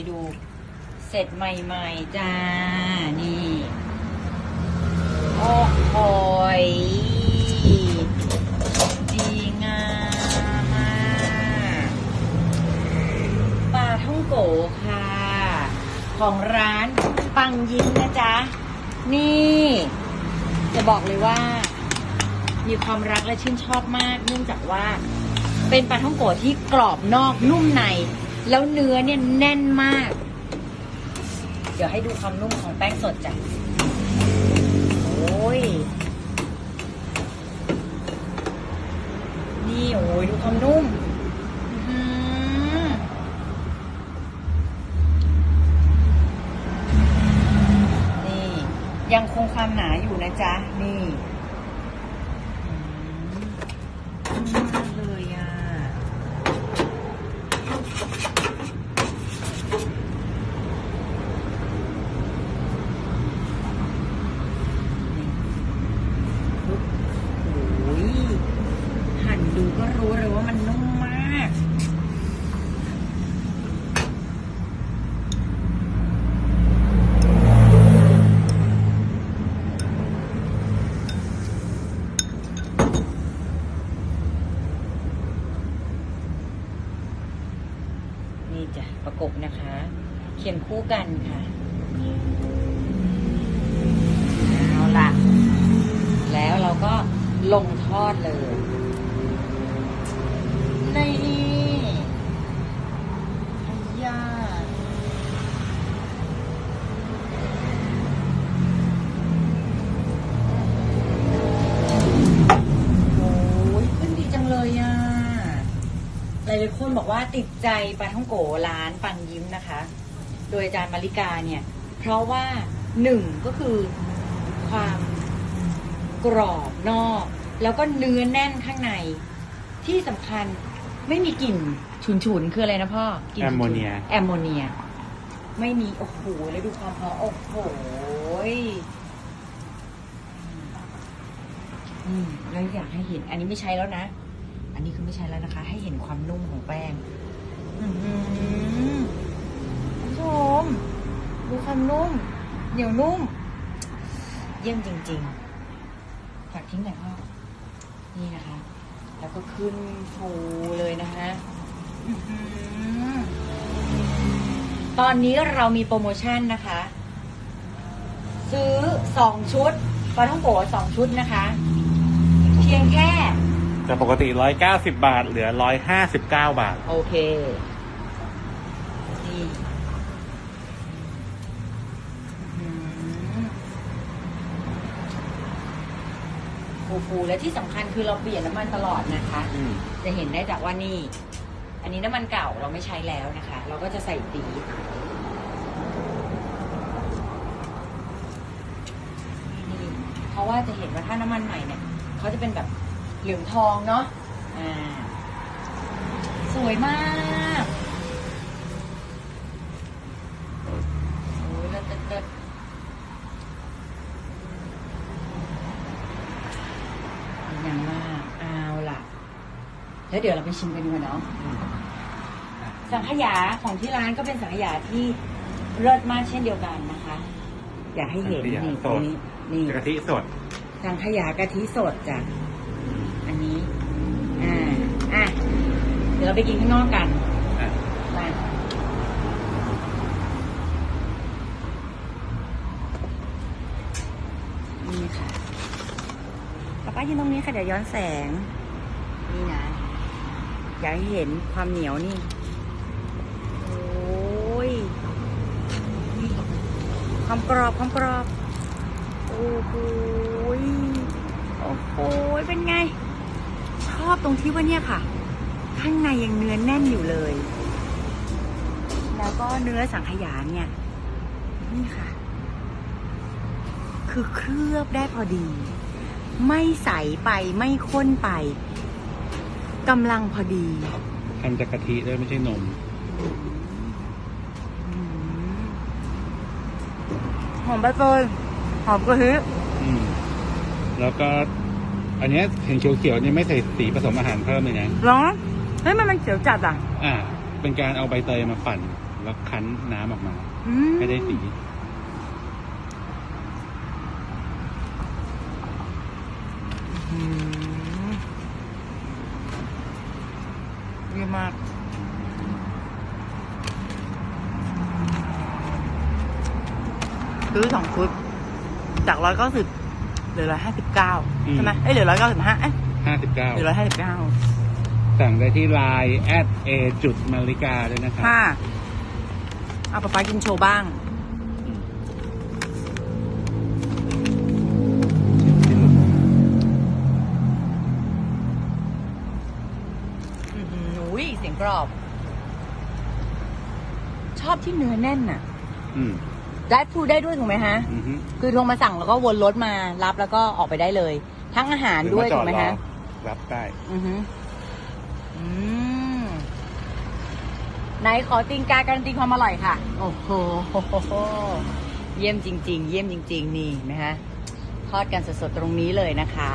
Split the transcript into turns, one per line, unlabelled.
ยดู เสร็จใหม่ๆจ้า นี่โอ้โหยดีงามมากปลาท่องโกค่ะ ของร้านปังยิ้มนะจ๊ะ นี่ จะบอกเลยว่า มีความรักและชื่นชอบมาก เนื่องจากว่าเป็นปลาท่องโกะที่กรอบนอกนุ่มใน แล้วเนื้อเนี่ยแน่นมาก เดี๋ยวให้ดูความนุ่มของแป้งสดจ้ะ โอ้ย นี่โอ้ยดูความนุ่มนี่ยังคงความหนาอยู่นะจ๊ะ นี่อืมนุ่มมากเลยอะ ปุ๊บโอ้ยหั่นดูก็รู้เลยว่ามันนุ่มมาก นี่จ้ะประกบนะคะ เขียนคู่กันค่ะเอาล่ะแล้วเราก็ลงทอดเลยนี่ไอ้ย่าโอ้ยขึ้นดีจังเลยอะหลายๆคนบอกว่าติดใจปลาท่องโกร้านปังยิ้มนะคะ โดยอาจารย์มาริกาเนี่ย เพราะว่าหนึ่งก็คือความกรอบนอก แล้วก็เนื้อแน่นข้างในที่สำคัญไม่มีกลิ่นฉุนๆ คืออะไรนะพ่อกลิ่นฉุนๆ
แอมโมเนีย
แอมโมเนีย ไม่มี โอ้โห แล้วดูความหอมโอ้โหยอืมแล้วอยากให้เห็น อันนี้ไม่ใช้แล้วนะ อันนี้คือไม่ใช้แล้วนะคะ ให้เห็นความนุ่มของแป้ง อือหือคุณผู้ชม ดูความ นุ่ม เหนียวนุ่ม เยี่ยมจริงๆฝากทิ้งหน่อยพ่อนี่นะคะ แล้วก็ขึ้นฟูเลยนะคะอื้อหือตอนนี้เรามีโปรโมชั่นนะคะ ซื้อสองชุดปลาท่องโกะสองชุดนะคะ เพียงแค่
จากปกติ 190 บาท เหลือ 159 บาท
โอเค นี่อื้อหือ ฟูๆและที่สำคัญคือเราเปลี่ยนน้ำมันตลอดนะคะ
อืม
จะเห็นได้จากว่านี่ อันนี้น้ำมันเก่าเราไม่ใช้แล้วนะคะ เราก็จะใส่ตีนี่เพราะว่าจะเห็นว่าถ้าน้ำมันใหม่เนี่ยเขาจะเป็นแบบเหลืองทองเนาะอ่าสวยมากโอ้ยเลิศเลิศเลิศอย่างมาก เอาล่ะ แล้วเดี๋ยวเราไปชิมกันดีกว่าเนาะสังขยาของที่ร้านก็เป็นสังขยาที่เลิศมากเช่นเดียวกันนะคะ อยากให้เห็น
สังขยา
นี่
สด
นี่นี่
กะทิสด
สังขยากะทิสดจ้ะอันนี้อ่าอะเดี๋ยวเราไปกินข้างนอกกัน
อะ
มานี่ค่ะป้าป้ายืนตรงนี้ค่ะเดี๋ยวย้อนแสงนี่นะ อยากให้เห็นความเหนียวนี่ โอ้ย ความกรอบความกรอบ โอ้โหยโอ้โหยเป็นไง ชอบตรงที่ว่าเนี่ยค่ะ ข้างในยังเนื้อแน่นอยู่เลย แล้วก็เนื้อสังขยาเนี่ย นี่ค่ะ คือเคลือบได้พอดี ไม่ใสไปไม่ข้นไป กำลังพอดี
ทำจากกะทิด้วยไม่ใช่นม
อืมหอมใบเตยหอมกะทิ
อืม แล้วก็ อันเนี้ยเห็นเขียวๆเนี่ยไม่ใส่สีผสมอาหารเพิ่มเลยนะ
ร้อนเฮ้ยมันมันเขียวจัดอะ
อ่า เป็นการเอาใบเตยมาปั่น แล้วคั้นน้ำออกมา
อืม
ให้ได้สี
อืม ดีมากซื้อสองชุด จากร้อยเก้าสิบเหลือร้อยห้าสิบเก้า
อืม
ใช่ไหมเอ้ยเหลือร้อยเก้าสิบห้าเอ้ย
ห้าสิบเก้า
เหลือร้อยห้าสิบเก้า
สั่งได้ที่ไลน์แอดเอจุดมาริกาด้วยนะครับ
ค่ะเอาป๊าป๊ากินโชว์บ้าง กรอบ ชอบที่เนื้อแน่นน่ะ
อืม
ได้พูดได้ด้วยถูกไหมฮะ
อือฮึ
คือโทรมาสั่งแล้วก็วนรถมารับแล้วก็ออกไปได้เลย ทั้งอาหารด้วย
รือ
ถู
มากจอ
ไหม
รอ
ฮะ
รับได้
อือฮึอืมไหนขอติงกาการันตีความอร่อยค่ะ โอ้โห เยี่ยมจริง ๆ เยี่ยมจริง ๆ นี่เห็นไหมฮะ ทอดกันสดๆตรงนี้เลยนะคะ